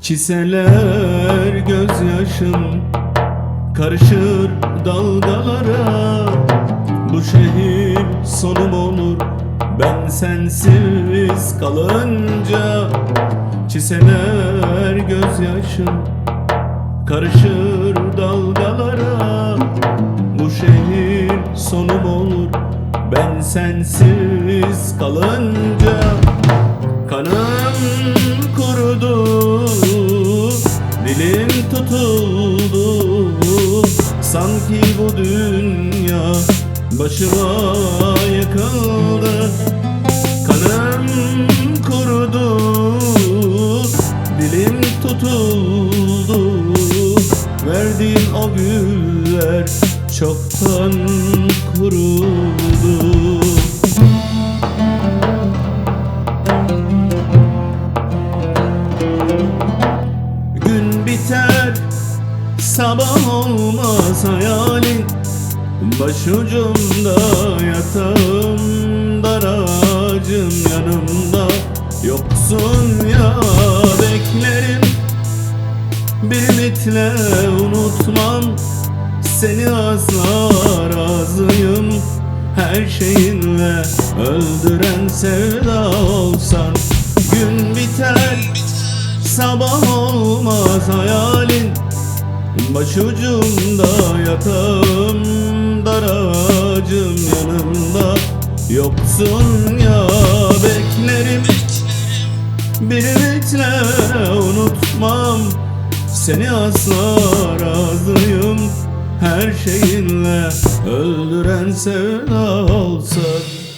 Çiseler gözyaşım Karışır dalgalara. Bu şehir sonum olur Ben sensiz kalınca. Çiseler gözyaşım Karışır dalgalara. Bu şehir sonum olur Ben sensiz kalınca. Kanım kurudu Dilim tutuldu Sanki bu dünya Başıma yıkıldı. Kanım kurudu Dilim tutuldu. Verdiğin o güller Çoktan kurudu Sabah olmaz hayalin Başucumda yatağım Dar ağacım yanımda. Yoksun ya beklerim. Bir ümitle unutmam. Seni asla razıyım Her şeyinle öldüren sevda olsan. Gün biter Sabah olmaz hayalin Başucumda yatağım Dar ağacım yanımda. Yoksun ya beklerim. Bir ümitle unutmam. Seni asla razıyım. Her şeyinle öldüren sevda olsan